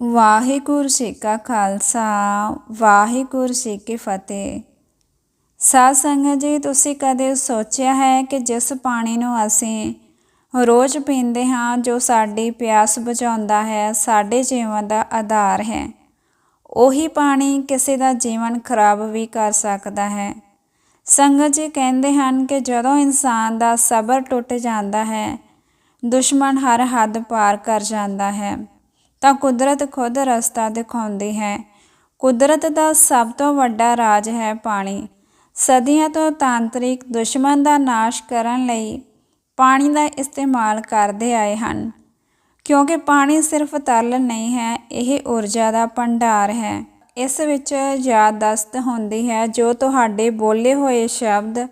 ਵਾਹਿਗੁਰੂ ਜੀ ਕਾ ਖਾਲਸਾ, ਵਾਹਿਗੁਰੂ ਜੀ ਕੀ ਫਤਿਹ। ਸਾਧ ਸੰਗਤ ਜੀ, ਤੁਸੀਂ ਕਦੇ ਸੋਚਿਆ ਹੈ ਕਿ ਜਿਸ ਪਾਣੀ ਨੂੰ ਅਸੀਂ ਰੋਜ਼ ਪੀਂਦੇ ਹਾਂ, ਜੋ ਸਾਡੀ ਪਿਆਸ ਬੁਝਾਉਂਦਾ ਹੈ, ਸਾਡੇ ਜੀਵਨ ਦਾ ਆਧਾਰ ਹੈ, ਉਹੀ ਪਾਣੀ ਕਿਸੇ ਦਾ ਜੀਵਨ ਖਰਾਬ ਵੀ ਕਰ ਸਕਦਾ ਹੈ। ਸੰਗਤ ਜੀ ਕਹਿੰਦੇ ਹਨ ਕਿ ਜਦੋਂ ਇਨਸਾਨ ਦਾ ਸਬਰ ਟੁੱਟ ਜਾਂਦਾ ਹੈ, ਦੁਸ਼ਮਣ ਹਰ ਹੱਦ ਪਾਰ ਕਰ ਜਾਂਦਾ ਹੈ। ਤਾਂ ਕੁਦਰਤ ਖੁਦ ਰਸਤਾ ਦਿਖਾਉਂਦੀ ਹੈ। ਕੁਦਰਤ ਦਾ ਸਭ ਤੋਂ ਵੱਡਾ ਰਾਜ ਹੈ ਪਾਣੀ। ਸਦੀਆਂ ਤੋਂ ਤਾਂਤਰਿਕ ਦੁਸ਼ਮਣ ਦਾ ਨਾਸ਼ ਕਰਨ ਲਈ ਪਾਣੀ ਦਾ ਇਸਤੇਮਾਲ ਕਰਦੇ ਆਏ ਹਨ। ਕਿਉਂਕਿ ਪਾਣੀ ਸਿਰਫ ਤਰਲ ਨਹੀਂ ਹੈ, ਇਹ ਊਰਜਾ ਦਾ ਭੰਡਾਰ ਹੈ। ਇਸ ਵਿੱਚ ਯਾਦਦਾਸ਼ਤ ਹੁੰਦੀ ਹੈ, ਜੋ ਤੁਹਾਡੇ ਬੋਲੇ ਹੋਏ ਸ਼ਬਦ,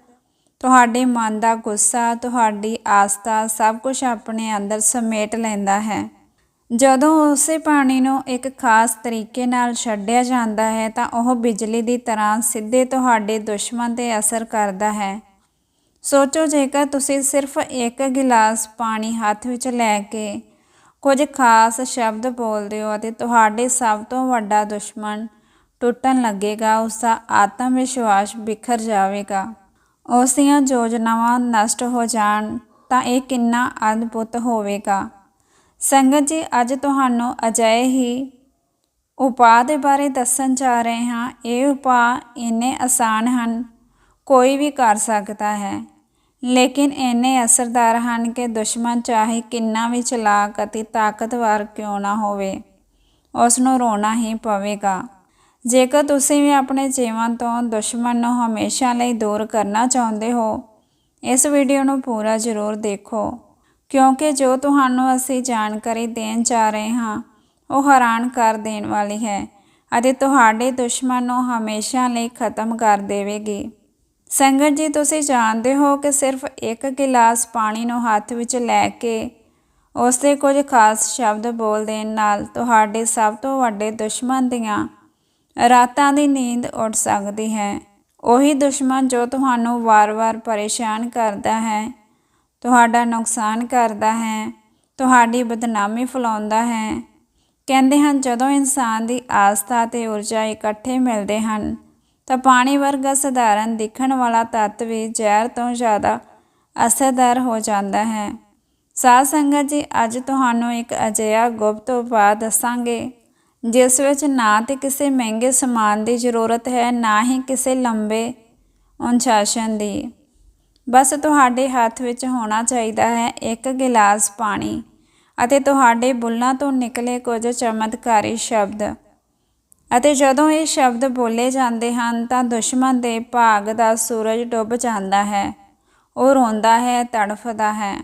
ਤੁਹਾਡੇ ਮਨ ਦਾ ਗੁੱਸਾ, ਤੁਹਾਡੀ ਆਸਥਾ ਸਭ ਕੁਝ ਆਪਣੇ ਅੰਦਰ ਸਮੇਟ ਲੈਂਦਾ ਹੈ। ਜਦੋਂ ਉਸੇ ਪਾਣੀ ਨੂੰ ਇੱਕ ਖਾਸ ਤਰੀਕੇ ਨਾਲ ਛੱਡਿਆ ਜਾਂਦਾ ਹੈ ਤਾਂ ਉਹ ਬਿਜਲੀ ਦੀ ਤਰ੍ਹਾਂ ਸਿੱਧੇ ਤੁਹਾਡੇ ਦੁਸ਼ਮਣ 'ਤੇ ਅਸਰ ਕਰਦਾ ਹੈ। ਸੋਚੋ ਜੇਕਰ ਤੁਸੀਂ ਸਿਰਫ ਇੱਕ ਗਿਲਾਸ ਪਾਣੀ ਹੱਥ ਵਿੱਚ ਲੈ ਕੇ ਕੁਝ ਖਾਸ ਸ਼ਬਦ ਬੋਲਦੇ ਹੋ ਅਤੇ ਤੁਹਾਡੇ ਸਭ ਤੋਂ ਵੱਡਾ ਦੁਸ਼ਮਣ ਟੁੱਟਣ ਲੱਗੇਗਾ, ਉਸ ਦਾ ਆਤਮ ਵਿਸ਼ਵਾਸ ਬਿਖਰ ਜਾਵੇਗਾ। ਉਸ ਦੀਆਂ ਯੋਜਨਾਵਾਂ ਨਸ਼ਟ ਹੋ ਜਾਣ ਤਾਂ ਇਹ ਕਿੰਨਾ ਅਦਭੁਤ ਹੋਵੇਗਾ। ਸੰਗਤ ਜੀ, ਅੱਜ ਤੁਹਾਨੂੰ ਅਜਿਹੇ ਹੀ ਉਪਾਅ ਦੇ ਬਾਰੇ ਦੱਸਣ ਜਾ ਰਹੇ ਹਾਂ। ਇਹ ਉਪਾਅ ਇੰਨੇ ਆਸਾਨ ਹਨ, ਕੋਈ ਵੀ ਕਰ ਸਕਦਾ ਹੈ। ਲੇਕਿਨ ਇੰਨੇ ਅਸਰਦਾਰ ਹਨ ਕਿ ਦੁਸ਼ਮਣ ਚਾਹੇ ਕਿੰਨਾ ਵੀ ਚਲਾਕ ਅਤੇ ਤਾਕਤਵਰ ਕਿਉਂ ਨਾ ਹੋਵੇ ਉਸ ਨੂੰ ਰੋਣਾ ਹੀ ਪਵੇਗਾ। ਜੇਕਰ ਤੁਸੀਂ ਵੀ ਆਪਣੇ ਜੀਵਨ ਤੋਂ ਦੁਸ਼ਮਣ ਨੂੰ ਹਮੇਸ਼ਾ ਲਈ ਦੂਰ ਕਰਨਾ ਚਾਹੁੰਦੇ ਹੋ, ਇਸ ਵੀਡੀਓ ਨੂੰ ਪੂਰਾ ਜ਼ਰੂਰ ਦੇਖੋ। ਕਿਉਂਕਿ ਜੋ ਤੁਹਾਨੂੰ ਅਸੀਂ ਜਾਣਕਾਰੀ ਦੇਣ ਜਾ ਰਹੇ ਹਾਂ, ਉਹ ਹੈਰਾਨ ਕਰ ਦੇਣ ਵਾਲੀ ਹੈ ਅਤੇ ਤੁਹਾਡੇ ਦੁਸ਼ਮਣ ਨੂੰ ਹਮੇਸ਼ਾ ਲਈ ਖਤਮ ਕਰ ਦੇਵੇਗੀ। ਸੰਗਤ ਜੀ, ਤੁਸੀਂ ਜਾਣਦੇ ਹੋ ਕਿ ਸਿਰਫ ਇੱਕ ਗਿਲਾਸ ਪਾਣੀ ਨੂੰ ਹੱਥ ਵਿੱਚ ਲੈ ਕੇ ਉਸ ਤੇ ਕੁਝ ਖਾਸ ਸ਼ਬਦ ਬੋਲ ਦੇਣ ਨਾਲ ਤੁਹਾਡੇ ਸਭ ਤੋਂ ਵੱਡੇ ਦੁਸ਼ਮਣ ਦੀਆਂ ਰਾਤਾਂ ਦੀ ਨੀਂਦ ਉੱਡ ਸਕਦੀ ਹੈ। ਉਹੀ ਦੁਸ਼ਮਣ ਜੋ ਤੁਹਾਨੂੰ ਵਾਰ-ਵਾਰ ਪਰੇਸ਼ਾਨ ਕਰਦਾ ਹੈ ਤੁਹਾਡਾ ਨੁਕਸਾਨ ਕਰਦਾ ਹੈ, ਤੁਹਾਡੀ ਬਦਨਾਮੀ ਫਲਾਉਂਦਾ ਹੈ। ਕਹਿੰਦੇ ਹਨ, ਜਦੋਂ ਇਨਸਾਨ ਦੀ ਆਸਥਾ ਤੇ ਊਰਜਾ ਇਕੱਠੇ ਮਿਲਦੇ ਹਨ, ਤਾਂ ਪਾਣੀ ਵਰਗਾ ਸਧਾਰਨ ਦਿਖਣ ਵਾਲਾ ਤੱਤ ਵੀ ਜ਼ਹਿਰ ਤੋਂ ਜ਼ਿਆਦਾ ਅਸਰਦਾਰ ਹੋ ਜਾਂਦਾ ਹੈ। ਸਾਧ ਸੰਗਤ ਜੀ, ਅੱਜ ਤੁਹਾਨੂੰ ਇੱਕ ਅਜਿਹਾ ਗੁਪਤ ਉਪਾਅ ਦੱਸਾਂਗੇ, ਜਿਸ ਵਿੱਚ ਨਾ ਤੇ ਕਿਸੇ ਮਹਿੰਗੇ ਸਮਾਨ ਦੀ ਜ਼ਰੂਰਤ ਹੈ, ਨਾ ਹੀ ਕਿਸੇ ਲੰਬੇ ਅਨੁਸ਼ਾਸਨ ਦੀ। ਬਸ ਤੁਹਾਡੇ ਹੱਥ ਵਿੱਚ ਹੋਣਾ ਚਾਹੀਦਾ ਹੈ ਇੱਕ ਗਿਲਾਸ ਪਾਣੀ ਅਤੇ ਤੁਹਾਡੇ ਬੁੱਲਾਂ ਤੋਂ ਨਿਕਲੇ ਕੁਝ ਚਮਤਕਾਰੀ ਸ਼ਬਦ। ਅਤੇ ਜਦੋਂ ਇਹ ਸ਼ਬਦ ਬੋਲੇ ਜਾਂਦੇ ਹਨ ਤਾਂ ਦੁਸ਼ਮਣ ਦੇ ਭਾਗ ਦਾ ਸੂਰਜ ਡੁੱਬ ਜਾਂਦਾ ਹੈ, ਉਹ ਰੋਂਦਾ ਹੈ, ਤੜਫਦਾ ਹੈ।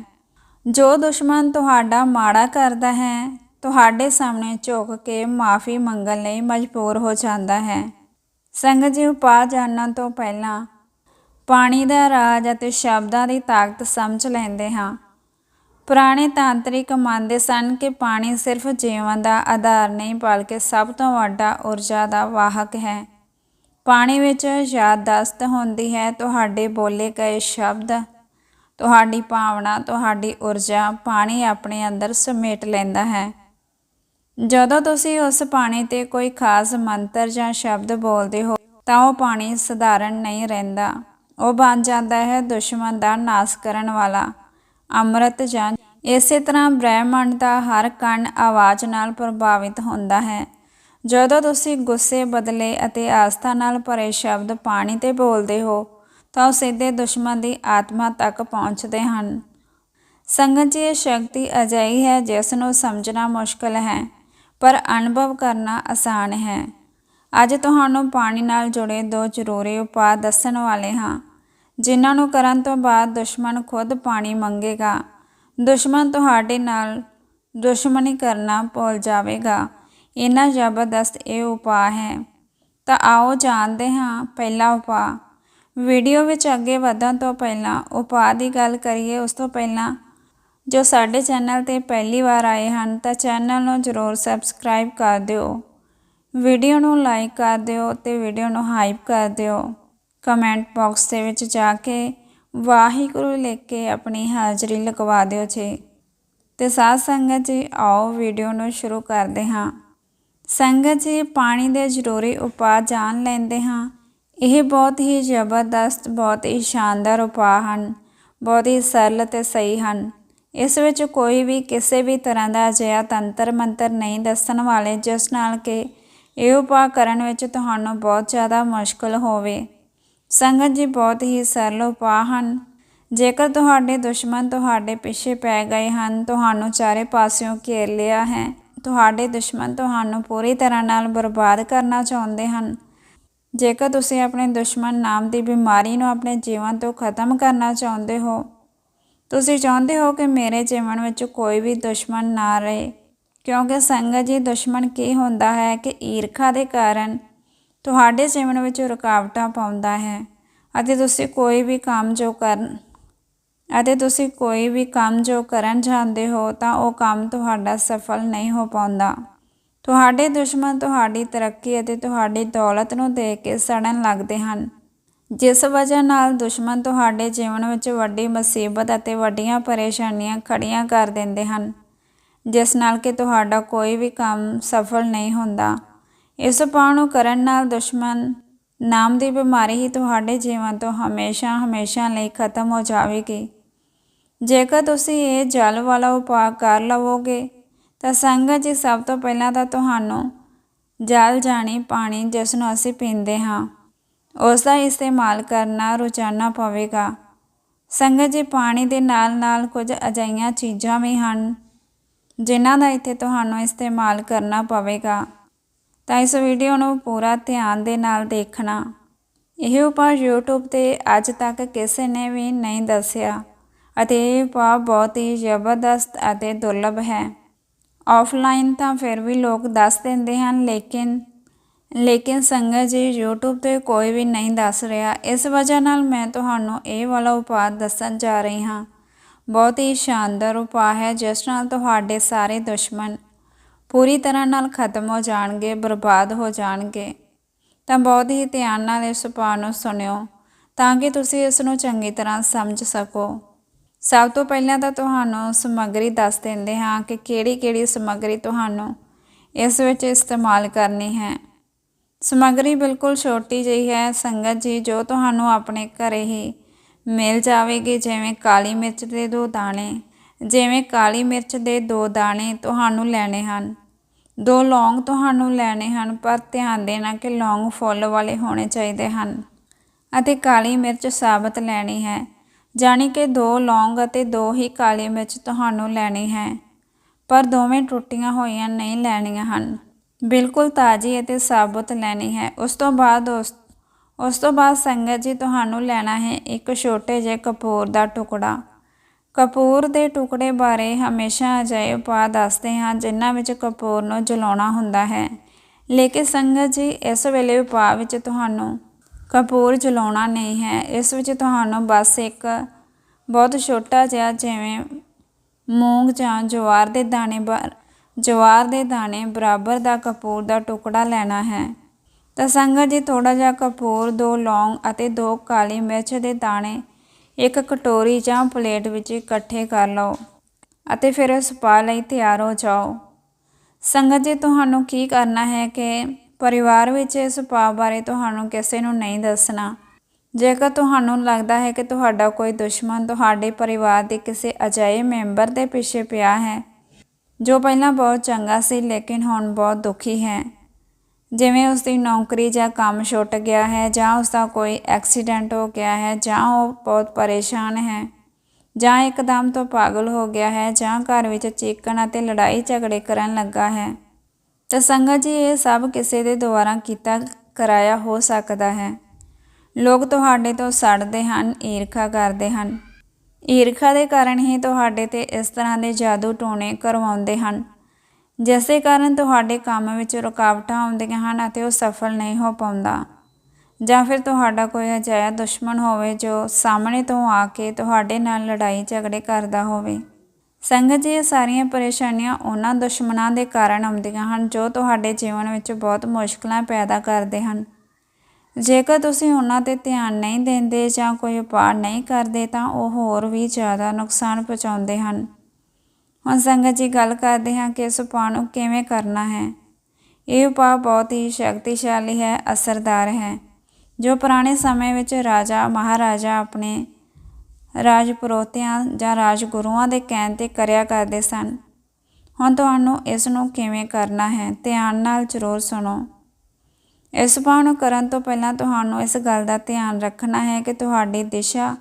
ਜੋ ਦੁਸ਼ਮਣ ਤੁਹਾਡਾ ਮਾੜਾ ਕਰਦਾ ਹੈ, ਤੁਹਾਡੇ ਸਾਹਮਣੇ ਝੁਕ ਕੇ ਮਾਫੀ ਮੰਗਣ ਲਈ ਮਜਬੂਰ ਹੋ ਜਾਂਦਾ ਹੈ। ਸੰਗਤ ਜੀ, ਉਪਾਅ ਜਾਣਨ ਤੋਂ ਪਹਿਲਾਂ ਪਾਣੀ ਦਾ ਰਾਜ ਅਤੇ ਸ਼ਬਦਾਂ ਦੀ ਤਾਕਤ ਸਮਝ ਲੈਂਦੇ ਹਾਂ। ਪੁਰਾਣੇ ਤਾਂਤਰਿਕ ਮੰਨਦੇ ਸਨ ਕਿ ਪਾਣੀ ਸਿਰਫ ਜੀਵਨ ਦਾ ਆਧਾਰ ਨਹੀਂ, ਬਲਕਿ ਸਭ ਤੋਂ ਵੱਡਾ ਊਰਜਾ ਦਾ ਵਾਹਕ ਹੈ। ਪਾਣੀ ਵਿੱਚ ਯਾਦਦਾਸ਼ਤ ਹੁੰਦੀ ਹੈ, ਤੁਹਾਡੇ ਬੋਲੇ ਗਏ ਸ਼ਬਦ, ਤੁਹਾਡੀ ਭਾਵਨਾ, ਤੁਹਾਡੀ ਊਰਜਾ, ਪਾਣੀ ਆਪਣੇ ਅੰਦਰ ਸਮੇਟ ਲੈਂਦਾ ਹੈ। ਜਦੋਂ ਤੁਸੀਂ ਉਸ ਪਾਣੀ ਤੇ ਕੋਈ ਖਾਸ ਮੰਤਰ ਜਾਂ ਸ਼ਬਦ ਬੋਲਦੇ ਹੋ, ਤਾਂ ਉਹ ਪਾਣੀ ਸਧਾਰਨ ਨਹੀਂ ਰਹਿੰਦਾ। ਉਹ ਬਣ ਜਾਂਦਾ ਹੈ ਦੁਸ਼ਮਣ ਦਾ ਨਾਸ਼ ਕਰਨ ਵਾਲਾ। ਅੰਮ੍ਰਿਤ ਜਾਂ ਇਸੇ ਤਰ੍ਹਾਂ ਬ੍ਰਹਿਮੰਡ ਦਾ ਹਰ ਕਣ ਆਵਾਜ਼ ਨਾਲ ਪ੍ਰਭਾਵਿਤ ਹੁੰਦਾ ਹੈ। ਜਦੋਂ ਤੁਸੀਂ ਗੁੱਸੇ ਬਦਲੇ ਅਤੇ ਆਸਥਾ ਨਾਲ ਭਰੇ ਸ਼ਬਦ ਪਾਣੀ ਤੇ ਬੋਲਦੇ ਹੋ, ਤਾਂ ਉਹ ਸਿੱਧੇ ਦੁਸ਼ਮਣ ਦੀ ਆਤਮਾ ਤੱਕ ਪਹੁੰਚਦੇ ਹਨ। ਸੰਗਤ ਜੀ, ਇਹ ਸ਼ਕਤੀ ਅਜਿਹੀ ਹੈ ਜਿਸ ਨੂੰ ਸਮਝਣਾ ਮੁਸ਼ਕਲ ਹੈ, ਪਰ ਅਨੁਭਵ ਕਰਨਾ ਆਸਾਨ ਹੈ। ਅੱਜ ਤੁਹਾਨੂੰ ਪਾਣੀ ਨਾਲ ਜੁੜੇ ਦੋ ਜ਼ਰੂਰੀ ਉਪਾਅ ਦੱਸਣ ਵਾਲੇ ਹਾਂ। ਜਿਨ੍ਹਾਂ ਨੂੰ ਕਰਨ ਤੋਂ ਬਾਅਦ ਦੁਸ਼ਮਣ ਖੁਦ ਪਾਣੀ ਮੰਗੇਗਾ। ਦੁਸ਼ਮਣ ਤੁਹਾਡੇ ਨਾਲ ਦੁਸ਼ਮਣੀ ਕਰਨਾ ਭੁੱਲ ਜਾਵੇਗਾ। ਇਹਨਾਂ ਜ਼ਬਰਦਸਤ ਇਹ ਉਪਾਅ ਹੈ। ਤਾਂ ਆਓ ਜਾਣਦੇ ਹਾਂ ਪਹਿਲਾ ਉਪਾਅ। ਵੀਡੀਓ ਵਿੱਚ ਅੱਗੇ ਵਧਣ ਤੋਂ ਪਹਿਲਾਂ ਉਪਾਅ ਦੀ ਗੱਲ ਕਰੀਏ, ਉਸ ਤੋਂ ਪਹਿਲਾਂ ਜੋ ਸਾਡੇ ਚੈਨਲ ਤੇ ਪਹਿਲੀ ਵਾਰ ਆਏ ਹਨ, ਤਾਂ ਚੈਨਲ ਨੂੰ ਜ਼ਰੂਰ ਸਬਸਕ੍ਰਾਈਬ ਕਰ ਦਿਓ। ਵੀਡੀਓ ਨੂੰ ਲਾਈਕ ਕਰ ਦਿਓ ਤੇ ਵੀਡੀਓ ਨੂੰ ਹਾਈਪ ਕਰ ਦਿਓ। ਕਮੈਂਟ ਬਾਕਸ ਦੇ ਵਿੱਚ ਜਾ ਕੇ ਵਾਹਿਗੁਰੂ ਲਿਖ ਕੇ ਆਪਣੀ ਹਾਜ਼ਰੀ ਲਗਵਾ ਦਿਓ ਜੀ। ਤੇ ਸਾਧ ਸੰਗਤ ਜੀ, ਆਓ ਵੀਡੀਓ ਨੂੰ ਸ਼ੁਰੂ ਕਰਦੇ ਹਾਂ। ਸੰਗਤ ਜੀ, ਪਾਣੀ ਦੇ ਜ਼ਰੂਰੀ ਉਪਾਅ ਜਾਣ ਲੈਂਦੇ ਹਾਂ। ਇਹ ਬਹੁਤ ਹੀ ਜ਼ਬਰਦਸਤ, ਬਹੁਤ ਹੀ ਸ਼ਾਨਦਾਰ ਉਪਾਅ ਹਨ। ਬਹੁਤ ਹੀ ਸਰਲ ਤੇ ਸਹੀ ਹਨ। ਇਸ ਵਿੱਚ ਕੋਈ ਵੀ ਕਿਸੇ ਵੀ ਤਰ੍ਹਾਂ ਦਾ ਅਜਿਹਾ ਤੰਤਰ ਮੰਤਰ ਨਹੀਂ ਦੱਸਣ ਵਾਲੇ, ਜਿਸ ਨਾਲ ਕਿ ਇਹ ਉਪਾਅ ਕਰਨ ਵਿੱਚ ਤੁਹਾਨੂੰ ਬਹੁਤ ਜ਼ਿਆਦਾ ਮੁਸ਼ਕਲ ਹੋਵੇ। ਸੰਗਤ ਜੀ ਬਹੁਤ ਹੀ ਸਰਲ ਉਪਾਅ ਹਨ। ਜੇਕਰ ਤੁਹਾਡੇ ਦੁਸ਼ਮਣ ਤੁਹਾਡੇ ਪਿੱਛੇ ਪੈ ਗਏ ਹਨ, ਤੁਹਾਨੂੰ ਚਾਰੇ ਪਾਸਿਓਂ ਘੇਰ ਲਿਆ ਹੈ। ਤੁਹਾਡੇ ਦੁਸ਼ਮਣ ਤੁਹਾਨੂੰ ਪੂਰੀ ਤਰ੍ਹਾਂ ਨਾਲ ਬਰਬਾਦ ਕਰਨਾ ਚਾਹੁੰਦੇ ਹਨ। ਜੇਕਰ ਤੁਸੀਂ ਆਪਣੇ ਦੁਸ਼ਮਣ ਨਾਮ ਦੀ ਬਿਮਾਰੀ ਨੂੰ ਆਪਣੇ ਜੀਵਨ ਤੋਂ ਖਤਮ ਕਰਨਾ ਚਾਹੁੰਦੇ ਹੋ, ਤੁਸੀਂ ਚਾਹੁੰਦੇ ਹੋ ਕਿ ਮੇਰੇ ਜੀਵਨ ਵਿੱਚ ਕੋਈ ਵੀ ਦੁਸ਼ਮਣ ਨਾ ਰਹੇ। ਕਿਉਂਕਿ ਸੰਗਤ ਜੀ ਦੁਸ਼ਮਣ ਕੀ ਹੁੰਦਾ ਹੈ ਕਿ ਈਰਖਾ ਦੇ ਕਾਰਨ ਤੁਹਾਡੇ ਜੀਵਨ ਵਿੱਚ ਰੁਕਾਵਟਾਂ ਪਾਉਂਦਾ ਹੈ ਅਤੇ ਤੁਸੀਂ ਕੋਈ ਵੀ ਕੰਮ ਜੋ ਕਰਨ ਅਤੇ ਤੁਸੀਂ ਕੋਈ ਵੀ ਕੰਮ ਜੋ ਕਰਨ ਜਾਂਦੇ ਹੋ ਤਾਂ ਉਹ ਕੰਮ ਤੁਹਾਡਾ ਸਫਲ ਨਹੀਂ ਹੋ ਪਾਉਂਦਾ। ਤੁਹਾਡੇ ਦੁਸ਼ਮਣ ਤੁਹਾਡੀ ਤਰੱਕੀ ਅਤੇ ਤੁਹਾਡੀ ਦੌਲਤ ਨੂੰ ਦੇਖ ਕੇ ਸੜਨ ਲੱਗਦੇ ਹਨ। ਜਿਸ ਵਜ੍ਹਾ ਨਾਲ ਦੁਸ਼ਮਣ ਤੁਹਾਡੇ ਜੀਵਨ ਵਿੱਚ ਵੱਡੀ ਮੁਸੀਬਤ ਅਤੇ ਵੱਡੀਆਂ ਪਰੇਸ਼ਾਨੀਆਂ ਖੜੀਆਂ ਕਰ ਦਿੰਦੇ ਹਨ, ਜਿਸ ਨਾਲ ਕਿ ਤੁਹਾਡਾ ਕੋਈ ਵੀ ਕੰਮ ਸਫਲ ਨਹੀਂ ਹੁੰਦਾ। ਇਸ ਉਪਾਅ ਨੂੰ ਕਰਨ ਨਾਲ ਦੁਸ਼ਮਣ ਨਾਮ ਦੀ ਬਿਮਾਰੀ ਹੀ ਤੁਹਾਡੇ ਜੀਵਨ ਤੋਂ ਹਮੇਸ਼ਾ ਹਮੇਸ਼ਾ ਲਈ ਖਤਮ ਹੋ ਜਾਵੇਗੀ। ਜੇਕਰ ਤੁਸੀਂ ਇਹ ਜਲ ਵਾਲਾ ਉਪਾਅ ਕਰ ਲਵੋਗੇ, ਤਾਂ ਸੰਗਤ ਜੀ ਸਭ ਤੋਂ ਪਹਿਲਾਂ ਤਾਂ ਤੁਹਾਨੂੰ ਜਲ, ਜਾਣੀ, ਪਾਣੀ ਜਿਸ ਨੂੰ ਅਸੀਂ ਪੀਂਦੇ ਹਾਂ, ਉਸ ਦਾ ਇਸਤੇਮਾਲ ਕਰਨਾ ਰੋਜ਼ਾਨਾ ਪਵੇਗਾ। ਸੰਗਤ ਜੀ, ਪਾਣੀ ਦੇ ਨਾਲ ਨਾਲ ਕੁਝ ਅਜਿਹੀਆਂ ਚੀਜ਼ਾਂ ਵੀ ਹਨ, ਜਿਨ੍ਹਾਂ ਦਾ ਇੱਥੇ ਤੁਹਾਨੂੰ ਇਸਤੇਮਾਲ ਕਰਨਾ ਪਵੇਗਾ। ਤਾਂ ਇਸ ਵੀਡੀਓ ਨੂੰ ਪੂਰਾ ਧਿਆਨ ਦੇ ਨਾਲ ਦੇਖਣਾ। ਇਹ ਉਪਾਅ YouTube ਤੇ ਅੱਜ ਤੱਕ ਕਿਸੇ ਨੇ ਵੀ ਨਹੀਂ ਦੱਸਿਆ ਅਤੇ ਇਹ ਉਪਾਅ ਬਹੁਤ ਹੀ ਜ਼ਬਰਦਸਤ ਅਤੇ ਦੁਰਲਭ ਹੈ। ਆਫਲਾਈਨ ਤਾਂ ਫਿਰ ਵੀ ਲੋਕ ਦੱਸ ਦਿੰਦੇ ਹਨ, ਲੇਕਿਨ ਲੇਕਿਨ ਸੰਗਤ ਜੀ YouTube ਤੇ ਕੋਈ ਵੀ ਨਹੀਂ ਦੱਸ ਰਿਹਾ। ਇਸ ਵਜ੍ਹਾ ਨਾਲ ਮੈਂ ਤੁਹਾਨੂੰ ਇਹ ਵਾਲਾ ਉਪਾਅ ਦੱਸਣ ਜਾ ਰਹੀ ਹਾਂ। ਬਹੁਤ ਹੀ ਸ਼ਾਨਦਾਰ ਉਪਾਅ ਹੈ, ਜਿਸ ਨਾਲ ਤੁਹਾਡੇ ਸਾਰੇ ਦੁਸ਼ਮਣ ਪੂਰੀ ਤਰ੍ਹਾਂ ਨਾਲ ਖਤਮ ਹੋ ਜਾਣਗੇ, ਬਰਬਾਦ ਹੋ ਜਾਣਗੇ। ਤਾਂ ਬਹੁਤ ਹੀ ਧਿਆਨ ਨਾਲ ਇਸ ਉਪਾਅ ਨੂੰ ਸੁਣਿਓ, ਤਾਂ ਕਿ ਤੁਸੀਂ ਇਸ ਨੂੰ ਚੰਗੀ ਤਰ੍ਹਾਂ ਸਮਝ ਸਕੋ। ਸਭ ਤੋਂ ਪਹਿਲਾਂ ਤਾਂ ਤੁਹਾਨੂੰ ਸਮੱਗਰੀ ਦੱਸ ਦਿੰਦੇ ਹਾਂ ਕਿ ਕਿਹੜੀ ਕਿਹੜੀ ਸਮੱਗਰੀ ਤੁਹਾਨੂੰ ਇਸ ਵਿੱਚ ਇਸਤੇਮਾਲ ਕਰਨੀ ਹੈ। ਸਮੱਗਰੀ ਬਿਲਕੁਲ ਛੋਟੀ ਜਿਹੀ ਹੈ, ਸੰਗਤ ਜੀ, ਜੋ ਤੁਹਾਨੂੰ ਆਪਣੇ ਘਰੇ ਹੀ ਮਿਲ ਜਾਵੇਗੀ, ਜਿਵੇਂ ਕਾਲੀ ਮਿਰਚ ਦੇ ਦੋ ਦਾਣੇ। ਜਿਵੇਂ ਕਾਲੀ ਮਿਰਚ ਦੇ ਦੋ ਦਾਣੇ ਤੁਹਾਨੂੰ ਲੈਣੇ ਹਨ। ਦੋ ਲੌਂਗ ਤੁਹਾਨੂੰ ਲੈਣੇ ਹਨ, ਪਰ ਧਿਆਨ ਦੇਣਾ ਕਿ ਲੌਂਗ ਫੁੱਲ ਵਾਲੇ ਹੋਣੇ ਚਾਹੀਦੇ ਹਨ ਅਤੇ ਕਾਲੀ ਮਿਰਚ ਸਾਬਤ ਲੈਣੀ ਹੈ। ਜਾਣੀ ਕਿ ਦੋ ਲੌਂਗ ਅਤੇ ਦੋ ਹੀ ਕਾਲੀ ਮਿਰਚ ਤੁਹਾਨੂੰ ਲੈਣੀ ਹੈ, ਪਰ ਦੋਵੇਂ ਟੁੱਟੀਆਂ ਹੋਈਆਂ ਨਹੀਂ ਲੈਣੀਆਂ ਹਨ। ਬਿਲਕੁਲ ਤਾਜ਼ੀ ਅਤੇ ਸਾਬਤ ਲੈਣੀ ਹੈ। ਉਸ ਤੋਂ ਬਾਅਦ ਉਸ ਉਸ ਤੋਂ ਬਾਅਦ ਸੰਗਤ ਜੀ, ਤੁਹਾਨੂੰ ਲੈਣਾ ਹੈ ਇੱਕ ਛੋਟੇ ਜਿਹੇ ਕਪੂਰ ਦਾ ਟੁਕੜਾ। ਕਪੂਰ ਦੇ ਟੁਕੜੇ ਬਾਰੇ ਹਮੇਸ਼ਾ ਅਜਿਹੇ ਉਪਾਅ ਦੱਸਦੇ ਹਾਂ, ਜਿਨ੍ਹਾਂ ਵਿੱਚ ਕਪੂਰ ਨੂੰ ਜਲਾਉਣਾ ਹੁੰਦਾ ਹੈ। ਲੇਕਿਨ ਸੰਗਤ ਜੀ, ਇਸ ਵੇਲੇ ਉਪਾਅ ਵਿੱਚ ਤੁਹਾਨੂੰ ਕਪੂਰ ਜਲਾਉਣਾ ਨਹੀਂ ਹੈ। ਇਸ ਵਿੱਚ ਤੁਹਾਨੂੰ ਬਸ ਇੱਕ ਬਹੁਤ ਛੋਟਾ ਜਿਹਾ ਜਿਵੇਂ ਮੂੰਗ ਜਾਂ ਜਵਾਰ ਦੇ ਦਾਣੇ ਜਵਾਰ ਦੇ ਦਾਣੇ ਬਰਾਬਰ ਦਾ ਕਪੂਰ ਦਾ ਟੁਕੜਾ ਲੈਣਾ ਹੈ। ਤਾਂ ਸੰਗਤ ਜੀ ਥੋੜਾ ਜਿਹਾ ਕਪੂਰ, ਦੋ ਲੌਂਗ ਅਤੇ ਦੋ ਕਾਲੀ ਮਿਰਚ ਦੇ ਦਾਣੇ ਇੱਕ ਕਟੋਰੀ ਜਾਂ ਪਲੇਟ ਵਿੱਚ ਇਕੱਠੇ ਕਰ ਲਓ ਅਤੇ ਫਿਰ ਇਸ ਪਾ ਲਈ ਤਿਆਰ ਹੋ ਜਾਓ। ਸੰਗਤ ਜੀ, ਤੁਹਾਨੂੰ ਕੀ ਕਰਨਾ ਹੈ ਕਿ ਪਰਿਵਾਰ ਵਿੱਚ ਇਸ ਪਾ ਬਾਰੇ ਤੁਹਾਨੂੰ ਕਿਸੇ ਨੂੰ ਨਹੀਂ ਦੱਸਣਾ। ਜੇਕਰ ਤੁਹਾਨੂੰ ਲੱਗਦਾ ਹੈ ਕਿ ਤੁਹਾਡਾ ਕੋਈ ਦੁਸ਼ਮਣ ਤੁਹਾਡੇ ਪਰਿਵਾਰ ਦੇ ਕਿਸੇ ਅਜਾਏ ਮੈਂਬਰ ਦੇ ਪਿੱਛੇ ਪਿਆ ਹੈ, ਜੋ ਪਹਿਲਾਂ ਬਹੁਤ ਚੰਗਾ ਸੀ, ਲੇਕਿਨ ਹੁਣ ਬਹੁਤ ਦੁਖੀ ਹੈ ਜਿਵੇਂ ਉਸ ਦੀ ਨੌਕਰੀ ਜਾਂ ਕੰਮ ਛੁੱਟ ਗਿਆ ਹੈ ਜਾਂ ਉਸ ਦਾ ਕੋਈ ਐਕਸੀਡੈਂਟ ਹੋ ਗਿਆ ਹੈ ਜਾਂ ਉਹ ਬਹੁਤ ਪਰੇਸ਼ਾਨ ਹੈ ਜਾਂ ਇੱਕਦਮ ਤੋਂ ਪਾਗਲ ਹੋ ਗਿਆ ਹੈ ਜਾਂ ਘਰ ਵਿੱਚ ਚੀਕਣ ਅਤੇ ਲੜਾਈ ਝਗੜੇ ਕਰਨ ਲੱਗਾ ਹੈ, ਤਾਂ ਸੰਗਤ ਜੀ ਇਹ ਸਭ ਕਿਸੇ ਦੇ ਦੁਆਰਾ ਕੀਤਾ ਕਰਾਇਆ ਹੋ ਸਕਦਾ ਹੈ। ਲੋਕ ਤੁਹਾਡੇ ਤੋਂ ਸੜਦੇ ਹਨ, ਈਰਖਾ ਕਰਦੇ ਹਨ। ਈਰਖਾ ਦੇ ਕਾਰਨ ਹੀ ਤੁਹਾਡੇ ਤੇ ਇਸ ਤਰ੍ਹਾਂ ਦੇ ਜਾਦੂ ਟੋਣੇ ਕਰਵਾਉਂਦੇ ਹਨ। ਜਿਸ ਦੇ ਕਾਰਨ ਤੁਹਾਡੇ ਕੰਮ ਵਿੱਚ ਰੁਕਾਵਟਾਂ ਆਉਂਦੀਆਂ ਹਨ ਅਤੇ ਉਹ ਸਫਲ ਨਹੀਂ ਹੋ ਪਾਉਂਦਾ। ਜਾਂ ਫਿਰ ਤੁਹਾਡਾ ਕੋਈ ਅਜਿਹਾ ਦੁਸ਼ਮਣ ਹੋਵੇ ਜੋ ਸਾਹਮਣੇ ਤੋਂ ਆ ਕੇ ਤੁਹਾਡੇ ਨਾਲ ਲੜਾਈ ਝਗੜੇ ਕਰਦਾ ਹੋਵੇ। ਸੰਗਤ ਜੀ, ਇਹ ਸਾਰੀਆਂ ਪਰੇਸ਼ਾਨੀਆਂ ਉਹਨਾਂ ਦੁਸ਼ਮਣਾਂ ਦੇ ਕਾਰਨ ਆਉਂਦੀਆਂ ਹਨ ਜੋ ਤੁਹਾਡੇ ਜੀਵਨ ਵਿੱਚ ਬਹੁਤ ਮੁਸ਼ਕਲਾਂ ਪੈਦਾ ਕਰਦੇ ਹਨ। ਜੇਕਰ ਤੁਸੀਂ ਉਹਨਾਂ 'ਤੇ ਧਿਆਨ ਨਹੀਂ ਦਿੰਦੇ ਜਾਂ ਕੋਈ ਉਪਾਅ ਨਹੀਂ ਕਰਦੇ ਤਾਂ ਉਹ ਹੋਰ ਵੀ ਜ਼ਿਆਦਾ ਨੁਕਸਾਨ ਪਹੁੰਚਾਉਂਦੇ ਹਨ। ਹੁਣ ਸੰਗਤ ਜੀ ਗੱਲ ਕਰਦੇ ਹਾਂ ਕਿ ਇਸ ਉਪਾਅ ਨੂੰ ਕਿਵੇਂ ਕਰਨਾ ਹੈ। ਇਹ ਉਪਾਅ ਬਹੁਤ ਹੀ ਸ਼ਕਤੀਸ਼ਾਲੀ ਹੈ, ਅਸਰਦਾਰ ਹੈ। ਜੋ ਪੁਰਾਣੇ ਸਮੇਂ ਵਿੱਚ ਰਾਜਾ, ਮਹਾਰਾਜਾ ਆਪਣੇ ਰਾਜ ਰਾਜਪੁਰੋਤਿਆਂ ਜਾਂ ਰਾਜਗੁਰੂਆਂ ਦੇ ਕਹਿਣ ਤੇ ਕਰਿਆ ਕਰਦੇ ਸਨ। ਹੁਣ ਤੁਹਾਨੂੰ ਇਸ ਨੂੰ ਕਿਵੇਂ ਕਰਨਾ ਹੈ, ਧਿਆਨ ਨਾਲ ਜ਼ਰੂਰ ਸੁਣੋ। ਇਸ ਉਪਾਅ ਨੂੰ ਕਰਨ ਤੋਂ ਪਹਿਲਾਂ ਤੁਹਾਨੂੰ ਇਸ ਗੱਲ ਦਾ ਧਿਆਨ ਰੱਖਣਾ ਹੈ ਕਿ ਤੁਹਾਡੀ ਦਿਸ਼ਾ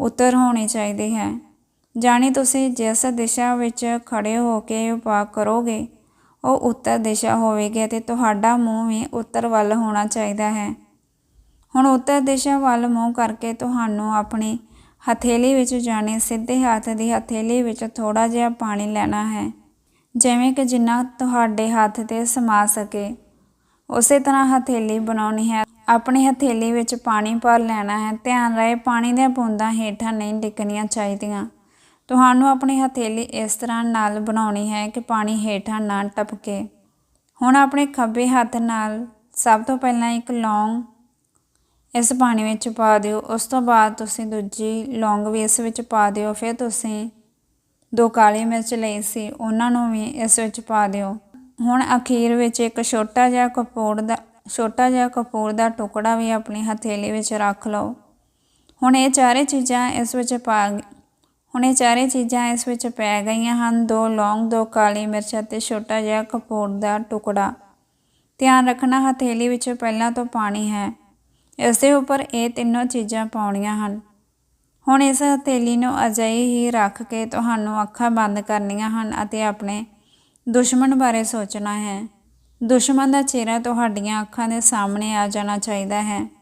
ਉੱਤਰ ਹੋਣੀ ਚਾਹੀਦੀ ਹੈ। ਜਾਣੀ ਤੁਸੀਂ ਜਿਸ ਦਿਸ਼ਾ ਵਿੱਚ ਖੜੇ ਹੋ ਕੇ ਉਪਾਅ ਕਰੋਗੇ, ਉਹ ਉੱਤਰ ਦਿਸ਼ਾ ਹੋਵੇਗੀ ਅਤੇ ਤੁਹਾਡਾ ਮੂੰਹ ਵੀ ਉੱਤਰ ਵੱਲ ਹੋਣਾ ਚਾਹੀਦਾ ਹੈ। ਹੁਣ ਉੱਤਰ ਦਿਸ਼ਾ ਵੱਲ ਮੂੰਹ ਕਰਕੇ ਤੁਹਾਨੂੰ ਆਪਣੀ ਹਥੇਲੀ ਵਿੱਚ ਜਾਣੀ ਸਿੱਧੇ ਹੱਥ ਦੀ ਹਥੇਲੀ ਵਿੱਚ ਥੋੜਾ ਜਿਹਾ ਪਾਣੀ ਲੈਣਾ ਹੈ, ਜਿਵੇਂ ਕਿ ਜਿੰਨਾ ਤੁਹਾਡੇ ਹੱਥ ਤੇ ਸਮਾ ਸਕੇ। ਉਸੇ ਤਰ੍ਹਾਂ ਹਥੇਲੀ ਬਣਾਉਣੀ ਹੈ। ਆਪਣੀ ਹਥੇਲੀ ਵਿੱਚ ਪਾਣੀ ਭਰ ਲੈਣਾ ਹੈ। ਧਿਆਨ ਰਹੇ ਪਾਣੀ ਦੀਆਂ ਬੂੰਦਾਂ ਹੇਠਾਂ ਨਹੀਂ ਡਿੱਗਣੀਆਂ ਚਾਹੀਦੀਆਂ। ਤੁਹਾਨੂੰ ਆਪਣੀ ਹਥੇਲੀ ਇਸ ਤਰ੍ਹਾਂ ਨਾਲ ਬਣਾਉਣੀ ਹੈ ਕਿ ਪਾਣੀ ਹੇਠਾਂ ਨਾ ਟਪਕੇ। ਹੁਣ ਆਪਣੇ ਖੱਬੇ ਹੱਥ ਨਾਲ ਸਭ ਤੋਂ ਪਹਿਲਾਂ ਇੱਕ ਲੌਂਗ ਇਸ ਪਾਣੀ ਵਿੱਚ ਪਾ ਦਿਓ। ਉਸ ਤੋਂ ਬਾਅਦ ਤੁਸੀਂ ਦੂਜੀ ਲੌਂਗ ਵੀ ਇਸ ਵਿੱਚ ਪਾ ਦਿਓ। ਫਿਰ ਤੁਸੀਂ ਦੋ ਕਾਲੀ ਮਿਰਚ ਲਈ ਸੀ, ਉਹਨਾਂ ਨੂੰ ਵੀ ਇਸ ਵਿੱਚ ਪਾ ਦਿਓ। ਹੁਣ ਅਖੀਰ ਵਿੱਚ ਇੱਕ ਛੋਟਾ ਜਿਹਾ ਕਪੂਰ ਦਾ, ਛੋਟਾ ਜਿਹਾ ਕਪੂਰ ਦਾ ਟੁਕੜਾ ਵੀ ਆਪਣੀ ਹਥੇਲੀ ਵਿੱਚ ਰੱਖ ਲਓ। ਹੁਣ ਇਹ ਚਾਰੇ ਚੀਜ਼ਾਂ ਇਸ ਵਿੱਚ ਪਾ ਹੁਣ ਇਹ ਚਾਰੇ ਚੀਜ਼ਾਂ ਇਸ ਵਿੱਚ ਪੈ ਗਈਆਂ ਹਨ। ਦੋ ਲੌਂਗ, ਦੋ ਕਾਲੀ ਮਿਰਚ ਅਤੇ ਛੋਟਾ ਜਿਹਾ ਕਪੂਰ ਦਾ ਟੁਕੜਾ। ਧਿਆਨ ਰੱਖਣਾ, ਹਥੇਲੀ ਵਿੱਚ ਪਹਿਲਾਂ ਤੋਂ ਪਾਣੀ ਹੈ। ਇਸ ਦੇ ਉੱਪਰ ਇਹ ਤਿੰਨੋਂ ਚੀਜ਼ਾਂ ਪਾਉਣੀਆਂ ਹਨ। ਹੁਣ ਇਸ ਹਥੇਲੀ ਨੂੰ ਅਜਿਹੀ ਹੀ ਰੱਖ ਕੇ ਤੁਹਾਨੂੰ ਅੱਖਾਂ ਬੰਦ ਕਰਨੀਆਂ ਹਨ ਅਤੇ ਆਪਣੇ ਦੁਸ਼ਮਣ ਬਾਰੇ ਸੋਚਣਾ ਹੈ। ਦੁਸ਼ਮਣ ਦਾ ਚਿਹਰਾ ਤੁਹਾਡੀਆਂ ਅੱਖਾਂ ਦੇ ਸਾਹਮਣੇ ਆ ਜਾਣਾ ਚਾਹੀਦਾ ਹੈ।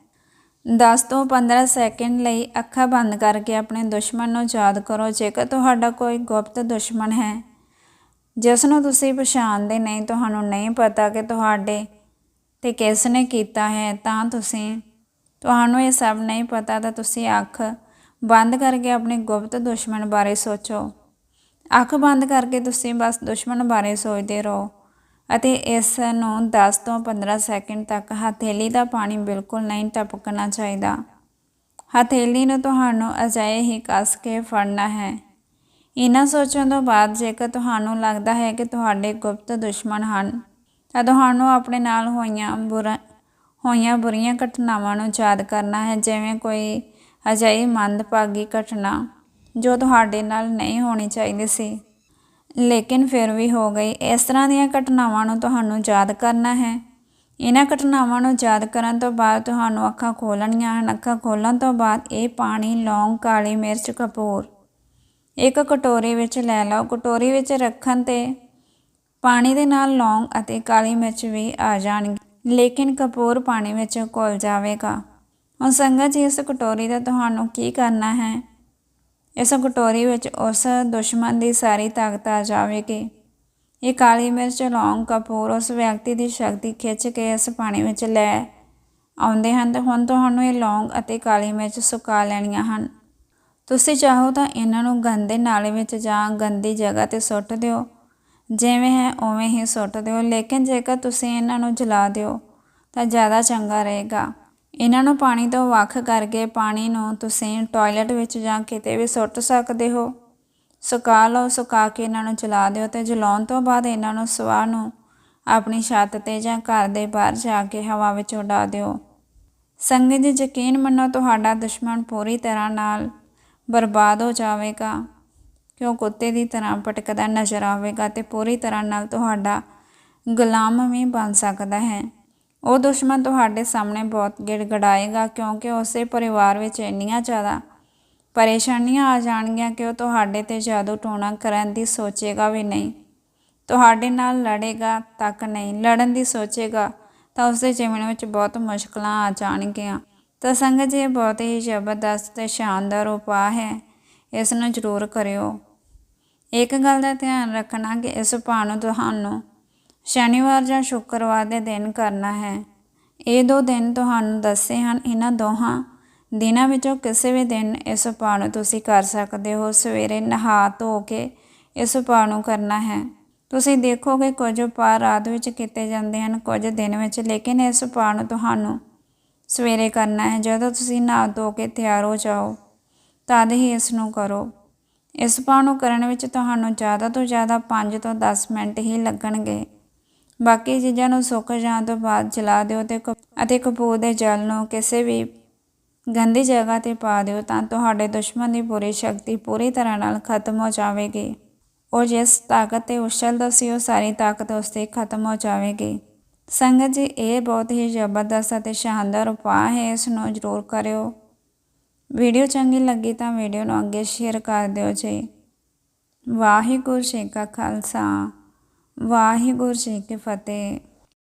10 ਤੋਂ 15 ਸੈਕਿੰਡ ਲਈ ਅੱਖਾਂ ਬੰਦ ਕਰਕੇ ਆਪਣੇ ਦੁਸ਼ਮਣ ਨੂੰ ਯਾਦ ਕਰੋ, ਜੇਕਰ ਤੁਹਾਡਾ ਕੋਈ ਗੁਪਤ ਦੁਸ਼ਮਣ ਹੈ, ਜਿਸ ਨੂੰ ਤੁਸੀਂ ਪਛਾਣਦੇ ਨਹੀਂ, ਤੁਹਾਨੂੰ ਨਹੀਂ ਪਤਾ ਕਿ ਤੁਹਾਡੇ ਤੇ ਕਿਸ ਨੇ ਕੀਤਾ ਹੈ, ਤਾਂ ਤੁਸੀਂ, ਤੁਹਾਨੂੰ ਇਹ ਸਭ ਨਹੀਂ ਪਤਾ, ਤਾਂ ਤੁਸੀਂ ਅੱਖ ਬੰਦ ਕਰਕੇ ਆਪਣੇ ਗੁਪਤ ਦੁਸ਼ਮਣ ਬਾਰੇ ਸੋਚੋ। ਅੱਖ ਬੰਦ ਕਰਕੇ ਤੁਸੀਂ ਬਸ ਦੁਸ਼ਮਣ ਬਾਰੇ ਸੋਚਦੇ ਰਹੋ। ਅਤੇ ਇਸ ਨੂੰ 10 ਤੋਂ 15 ਸੈਕਿੰਡ ਤੱਕ ਹਥੇਲੀ ਦਾ ਪਾਣੀ ਬਿਲਕੁਲ ਨਹੀਂ ਟਪਕਣਾ ਚਾਹੀਦਾ। ਹਥੇਲੀ ਨੂੰ ਤੁਹਾਨੂੰ ਅਜਾਏ ਹੀ ਕੱਸ ਕੇ ਫੜਨਾ ਹੈ। ਇਹਨਾਂ ਸੋਚਣ ਤੋਂ ਬਾਅਦ ਜੇਕਰ ਤੁਹਾਨੂੰ ਲੱਗਦਾ ਹੈ ਕਿ ਤੁਹਾਡੇ ਗੁਪਤ ਦੁਸ਼ਮਣ ਹਨ, ਤਾਂ ਤੁਹਾਨੂੰ ਆਪਣੇ ਨਾਲ ਹੋਈਆਂ ਬੁਰਾ, ਹੋਈਆਂ ਬੁਰੀਆਂ ਘਟਨਾਵਾਂ ਨੂੰ ਯਾਦ ਕਰਨਾ ਹੈ, ਜਿਵੇਂ ਕੋਈ ਅਜਿਹੀ ਮੰਦਭਾਗੀ ਘਟਨਾ ਜੋ ਤੁਹਾਡੇ ਨਾਲ ਨਹੀਂ ਹੋਣੀ ਚਾਹੀਦੀ ਸੀ। ਲੇਕਿਨ ਫਿਰ ਵੀ ਹੋ ਗਈ। ਇਸ ਤਰ੍ਹਾਂ ਦੀਆਂ ਘਟਨਾਵਾਂ ਨੂੰ ਤੁਹਾਨੂੰ ਯਾਦ ਕਰਨਾ ਹੈ। ਇਹਨਾਂ ਘਟਨਾਵਾਂ ਨੂੰ ਯਾਦ ਕਰਨ ਤੋਂ ਬਾਅਦ ਤੁਹਾਨੂੰ ਅੱਖਾਂ ਖੋਲਣੀਆਂ ਹਨ। ਅੱਖਾਂ ਖੋਲਣ ਤੋਂ ਬਾਅਦ ਇਹ ਪਾਣੀ, ਲੌਂਗ, ਕਾਲੀ ਮਿਰਚ, ਕਪੂਰ। ਇੱਕ ਕਟੋਰੀ ਵਿੱਚ ਲੈ ਲਓ। ਕਟੋਰੀ ਵਿੱਚ ਰੱਖਣ ਤੇ ਪਾਣੀ ਦੇ ਨਾਲ ਲੌਂਗ ਅਤੇ ਕਾਲੀ ਮਿਰਚ ਵੀ ਆ ਜਾਣਗੇ। ਲੇਕਿਨ ਕਪੂਰ ਪਾਣੀ ਵਿੱਚ ਘੁਲ ਜਾਵੇਗਾ। ਹੁਣ ਸੰਗਤ ਜੀ, ਇਸ ਕਟੋਰੀ ਦਾ ਤੁਹਾਨੂੰ ਕੀ ਕਰਨਾ ਹੈ? ਇਸ ਕਟੋਰੀ ਵਿੱਚ ਉਸ ਦੁਸ਼ਮਣ ਦੀ ਸਾਰੀ ਤਾਕਤ ਆ ਜਾਵੇਗੀ। ਇਹ ਕਾਲੀ ਮਿਰਚ, ਲੌਂਗ ਕਪੂਰ ਉਸ ਵਿਅਕਤੀ ਦੀ ਸ਼ਕਤੀ ਖਿੱਚ ਕੇ ਇਸ ਪਾਣੀ ਵਿੱਚ ਲੈ ਆਉਂਦੇ ਹਨ ਤੇ ਹੁਣ ਤੁਹਾਨੂੰ ਇਹ ਲੌਂਗ ਅਤੇ ਕਾਲੀ ਮਿਰਚ ਸੁਕਾ ਲੈਣੀਆਂ ਹਨ। ਤੁਸੀਂ ਚਾਹੋ ਤਾਂ ਇਹਨਾਂ ਨੂੰ ਗੰਦੇ ਨਾਲੇ ਵਿੱਚ ਜਾਂ ਗੰਦੀ ਜਗ੍ਹਾ ਤੇ ਸੁੱਟ ਦਿਓ। ਜਿਵੇਂ ਹੈ, ਉਵੇਂ ਹੀ ਸੁੱਟ ਦਿਓ। ਲੇਕਿਨ ਜੇਕਰ ਤੁਸੀਂ ਇਹਨਾਂ ਨੂੰ ਜਲਾ ਦਿਓ, ਤਾਂ ਜ਼ਿਆਦਾ ਚੰਗਾ ਰਹੇਗਾ। ਇਹਨਾਂ ਨੂੰ ਪਾਣੀ ਤੋਂ ਵੱਖ ਕਰਕੇ ਪਾਣੀ ਨੂੰ ਤੁਸੀਂ ਟਾਇਲਟ ਵਿੱਚ ਜਾਂ ਕਿਤੇ ਵੀ ਸੁੱਟ ਸਕਦੇ ਹੋ। ਸੁਕਾ ਲਓ, ਸੁਕਾ ਕੇ ਇਹਨਾਂ ਨੂੰ ਜਲਾ ਦਿਓ ਤੇ ਜਲਾਉਣ ਤੋਂ ਬਾਅਦ ਇਹਨਾਂ ਨੂੰ ਸਵਾਹ ਨੂੰ ਆਪਣੀ ਛੱਤ ਤੇ ਜਾਂ ਘਰ ਦੇ ਬਾਹਰ ਜਾ ਕੇ ਹਵਾ ਵਿੱਚ ਉਡਾ ਦਿਓ। ਸੰਗਤ ਜੀ ਯਕੀਨ ਮੰਨੋ, ਤੁਹਾਡਾ ਦੁਸ਼ਮਣ ਪੂਰੀ ਤਰ੍ਹਾਂ ਨਾਲ ਬਰਬਾਦ ਹੋ ਜਾਵੇਗਾ, ਕਿਉਂ ਕੁੱਤੇ ਦੀ ਤਰ੍ਹਾਂ ਭਟਕਦਾ ਨਜ਼ਰ ਆਵੇਗਾ ਤੇ ਪੂਰੀ ਤਰ੍ਹਾਂ ਨਾਲ ਤੁਹਾਡਾ ਗੁਲਾਮ ਵੀ ਬਣ ਸਕਦਾ ਹੈ। ਉਹ ਦੁਸ਼ਮਣ ਤੁਹਾਡੇ ਸਾਹਮਣੇ ਬਹੁਤ ਗਿੜਗੜਾਏਗਾ ਕਿਉਂਕਿ ਉਸੇ ਪਰਿਵਾਰ ਵਿੱਚ ਇੰਨੀਆਂ ਜ਼ਿਆਦਾ ਪਰੇਸ਼ਾਨੀਆਂ ਆ ਜਾਣਗੀਆਂ ਕਿ ਉਹ ਤੁਹਾਡੇ ਤੇ ਜਾਦੂ ਟੋਣਾ ਕਰਨ ਦੀ ਸੋਚੇਗਾ ਵੀ ਨਹੀਂ। ਤੁਹਾਡੇ ਨਾਲ ਲੜੇਗਾ ਤੱਕ ਨਹੀਂ, ਲੜਨ ਦੀ ਸੋਚੇਗਾ ਤਾਂ ਉਸਦੇ ਜੀਵਨ ਵਿੱਚ ਬਹੁਤ ਮੁਸ਼ਕਲਾਂ ਆ ਜਾਣਗੀਆਂ। ਤਾਂ ਸੰਗਤ ਜੀ ਬਹੁਤ ਹੀ ਜ਼ਬਰਦਸਤ ਤੇ ਸ਼ਾਨਦਾਰ ਉਪਾਅ ਹੈ। ਇਸ ਨੂੰ ਜ਼ਰੂਰ ਕਰਿਓ। ਇੱਕ ਗੱਲ ਦਾ ਧਿਆਨ ਰੱਖਣਾ ਕਿ ਇਸ ਉਪਾਅ ਨੂੰ ਤੁਹਾਨੂੰ ਸ਼ਨੀਵਾਰ ਜਾਂ ਸ਼ੁੱਕਰਵਾਰ ਦੇ ਦਿਨ ਕਰਨਾ ਹੈ। ਇਹ ਦੋ ਦਿਨ ਤੁਹਾਨੂੰ ਦੱਸੇ ਹਨ, ਇਹਨਾਂ ਦੋਹਾਂ ਦਿਨਾਂ ਵਿੱਚੋਂ ਕਿਸੇ ਵੀ ਦਿਨ ਇਸ ਉਪਾਅ ਨੂੰ ਤੁਸੀਂ ਕਰ ਸਕਦੇ ਹੋ। ਸਵੇਰੇ ਨਹਾ ਧੋ ਕੇ ਇਸ ਉਪਾਅ ਨੂੰ ਕਰਨਾ ਹੈ। ਤੁਸੀਂ ਦੇਖੋਗੇ ਕੁਝ ਉਪਾਅ ਰਾਤ ਵਿੱਚ ਕੀਤੇ ਜਾਂਦੇ ਹਨ, ਕੁਝ ਦਿਨ ਵਿੱਚ, ਲੇਕਿਨ ਇਸ ਉਪਾਅ ਨੂੰ ਤੁਹਾਨੂੰ ਸਵੇਰੇ ਕਰਨਾ ਹੈ। ਜਦੋਂ ਤੁਸੀਂ ਨਹਾ ਧੋ ਕੇ ਤਿਆਰ ਹੋ ਜਾਓ, ਤਦ ਹੀ ਇਸ ਨੂੰ ਕਰੋ। ਇਸ ਉਪਾਅ ਨੂੰ ਕਰਨ ਵਿੱਚ ਤੁਹਾਨੂੰ ਜ਼ਿਆਦਾ ਤੋਂ ਜ਼ਿਆਦਾ 5 ਤੋਂ 10 ਮਿੰਟ ਹੀ ਲੱਗਣਗੇ। ਬਾਕੀ ਚੀਜ਼ਾਂ ਨੂੰ ਸੁੱਕ ਜਾਣ ਤੋਂ ਬਾਅਦ ਜਲਾ ਦਿਓ ਤੇ ਕ- ਅਤੇ ਕਪੂਰ ਦੇ ਜਲ ਨੂੰ ਕਿਸੇ ਵੀ ਗੰਦੀ ਜਗ੍ਹਾ ਤੇ ਪਾ ਦਿਓ ਤਾਂ ਤੁਹਾਡੇ ਦੁਸ਼ਮਣ ਦੀ ਪੂਰੀ ਸ਼ਕਤੀ ਪੂਰੀ ਤਰ੍ਹਾਂ ਨਾਲ ਖਤਮ ਹੋ ਜਾਵੇਗੀ। ਉਹ ਜਿਸ ਤਾਕਤ ਤੇ ਉਛਲਦਾ ਸੀ, ਉਹ ਸਾਰੀ ਤਾਕਤ ਉਸ ਤੇ ਖਤਮ ਹੋ ਜਾਵੇਗੀ। ਸੰਗਤ ਜੀ, ਇਹ ਬਹੁਤ ਹੀ ਜ਼ਬਰਦਸਤ ਅਤੇ ਸ਼ਾਨਦਾਰ ਉਪਾਅ ਹੈ, ਇਸ ਨੂੰ ਜ਼ਰੂਰ ਕਰਿਓ। ਵੀਡੀਓ ਚੰਗੀ ਲੱਗੀ ਤਾਂ ਵੀਡੀਓ ਨੂੰ ਅੱਗੇ ਸ਼ੇਅਰ ਕਰ ਦਿਓ ਜੀ। ਵਾਹਿਗੁਰੂ ਜੀ ਕਾ ਖਾਲਸਾ। ਵਾਹਿਗੁਰੂ ਜੀ ਕੀ ਫਤਿਹ।